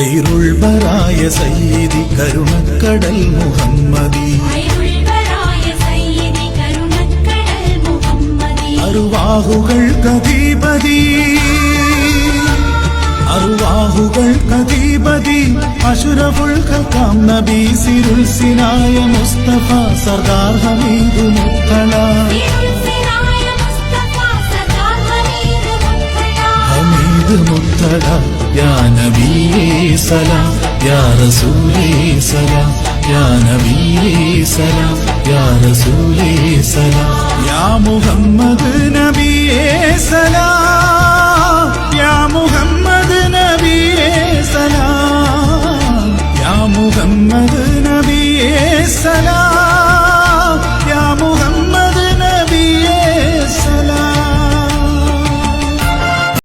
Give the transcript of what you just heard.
கைருள் பராய சைதி கருணக்கடல் முகம்மதி. அருவாகுகள் கதிபதி. அருவாகுகள் கதிபதி அசுரபுல் கல்காம் நபி சிருள் சினாய முஸ்தபா சர்தார் ஹமீது முத்தலா. ஹமீது முத்தலா. യാ നബിയേ സലാം യാ റസൂലേ സലാം യാ നബിയേ സലാം യാ റസൂലേ സലാം യാ മുഹമ്മദ് നബിയേ സലാം യാ മുഹമ്മദ് നബിയേ സലാം യാ മുഹമ്മദ് നബിയേ സലാം